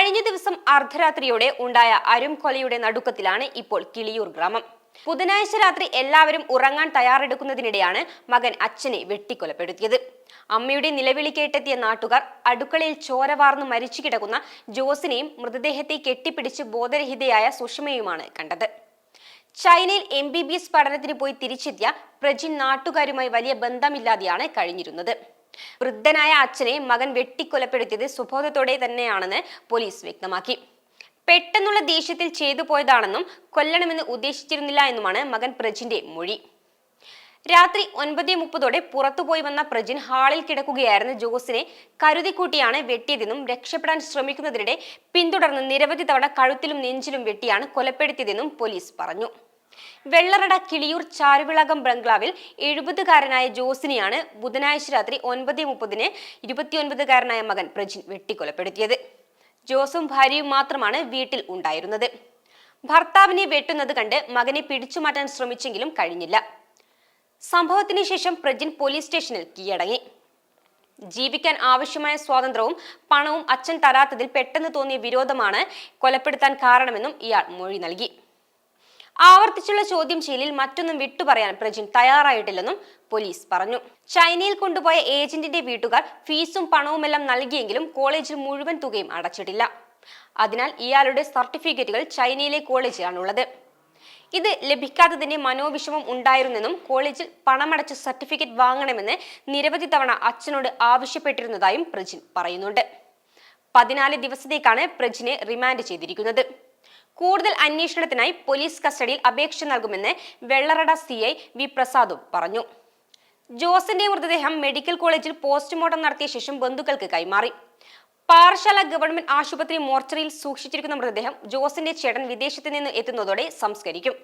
കഴിഞ്ഞ ദിവസം അർദ്ധരാത്രിയോടെ ഉണ്ടായ അരും കൊലയുടെ നടുക്കത്തിലാണ് ഇപ്പോൾ കിളിയൂർ ഗ്രാമം. ബുധനാഴ്ച രാത്രി എല്ലാവരും ഉറങ്ങാൻ തയ്യാറെടുക്കുന്നതിനിടെയാണ് മകൻ അച്ഛനെ വെട്ടിക്കൊലപ്പെടുത്തിയത്. അമ്മയുടെ നിലവിളി കേട്ടെത്തിയ നാട്ടുകാർ അടുക്കളയിൽ ചോര വാർന്നു മരിച്ചു കിടക്കുന്ന ജോസിനെയും മൃതദേഹത്തെ കെട്ടിപ്പിടിച്ച് ബോധരഹിതയായ സുഷമയുമാണ് കണ്ടത്. ചൈനയിൽ എം ബി ബി എസ് പഠനത്തിന് പോയി തിരിച്ചെത്തിയ പ്രജിൻ നാട്ടുകാരുമായി വലിയ ബന്ധമില്ലാതെയാണ് കഴിഞ്ഞിരുന്നത്. വൃദ്ധനായ അച്ഛനെ മകൻ വെട്ടിക്കൊലപ്പെടുത്തിയത് സുബോധത്തോടെ തന്നെയാണെന്ന് പോലീസ് വ്യക്തമാക്കി. പെട്ടെന്നുള്ള ദേഷ്യത്തിൽ ചെയ്തു പോയതാണെന്നും കൊല്ലണമെന്ന് ഉദ്ദേശിച്ചിരുന്നില്ല എന്നുമാണ് മകൻ പ്രജിന്റെ മൊഴി. രാത്രി ഒൻപതേ മുപ്പതോടെ പുറത്തുപോയി വന്ന പ്രജിൻ ഹാളിൽ കിടക്കുകയായിരുന്ന ജോസിനെ കരുതിക്കൂട്ടിയാണ് വെട്ടിയതെന്നും രക്ഷപ്പെടാൻ ശ്രമിക്കുന്നതിനിടെ പിന്തുടർന്ന് നിരവധി തവണ കഴുത്തിലും നെഞ്ചിലും വെട്ടിയാണ് കൊലപ്പെടുത്തിയതെന്നും പോലീസ് പറഞ്ഞു. വെള്ളറട കിളിയൂർ ചാരുവിളകം ബംഗ്ലാവിൽ എഴുപതുകാരനായ ജോസിനെയാണ് ബുധനാഴ്ച രാത്രി ഒൻപത് മുപ്പതിന് ഇരുപത്തിയൊൻപതുകാരനായ മകൻ പ്രജിൻ വെട്ടിക്കൊലപ്പെടുത്തിയത്. ജോസും ഭാര്യയും മാത്രമാണ് വീട്ടിൽ ഉണ്ടായിരുന്നത്. ഭർത്താവിനെ വെട്ടുന്നത് കണ്ട് മകനെ പിടിച്ചുമാറ്റാൻ ശ്രമിച്ചെങ്കിലും കഴിഞ്ഞില്ല. സംഭവത്തിന് ശേഷം പ്രജിൻ പോലീസ് സ്റ്റേഷനിൽ കീഴടങ്ങി. ജീവിക്കാൻ ആവശ്യമായ സ്വാതന്ത്ര്യവും പണവും അച്ഛൻ തരാത്തതിൽ പെട്ടെന്ന് തോന്നിയ വിരോധമാണ് കൊലപ്പെടുത്താൻ കാരണമെന്നും ഇയാൾ മൊഴി നൽകി. ആവർത്തിച്ചുള്ള ചോദ്യം ചെയ്യലിൽ മറ്റൊന്നും വിട്ടുപറയാൻ പ്രജിൻ തയ്യാറായിട്ടില്ലെന്നും പോലീസ് പറഞ്ഞു. ചൈനയിൽ കൊണ്ടുപോയ ഏജന്റിന്റെ വീട്ടുകാർ ഫീസും പണവുമെല്ലാം നൽകിയെങ്കിലും കോളേജിൽ മുഴുവൻ തുകയും അടച്ചിട്ടില്ല. അതിനാൽ ഇയാളുടെ സർട്ടിഫിക്കറ്റുകൾ ചൈനയിലെ കോളേജിലാണുള്ളത്. ഇത് ലഭിക്കാത്തതിന്റെ മനോവിഷമം ഉണ്ടായിരുന്നെന്നും കോളേജിൽ പണമടച്ച് സർട്ടിഫിക്കറ്റ് വാങ്ങണമെന്ന് നിരവധി തവണ അച്ഛനോട് ആവശ്യപ്പെട്ടിരുന്നതായും പ്രജിൻ പറയുന്നുണ്ട്. പതിനാല് ദിവസത്തേക്കാണ് പ്രജിനെ റിമാൻഡ് ചെയ്തിരിക്കുന്നത്. കൂടുതൽ അന്വേഷണത്തിനായി പോലീസ് കസ്റ്റഡിയിൽ അപേക്ഷ നൽകുമെന്ന് വെള്ളറട സി ഐ വി പ്രസാദും പറഞ്ഞു. ജോസിന്റെ മൃതദേഹം മെഡിക്കൽ കോളേജിൽ പോസ്റ്റ്മോർട്ടം നടത്തിയ ശേഷം ബന്ധുക്കൾക്ക് കൈമാറി. പാറശാല ഗവൺമെന്റ് ആശുപത്രി മോർച്ചറിയിൽ സൂക്ഷിച്ചിരിക്കുന്ന മൃതദേഹം ജോസിന്റെ ചേട്ടൻ വിദേശത്ത് നിന്ന് എത്തുന്നതോടെ സംസ്കരിക്കും.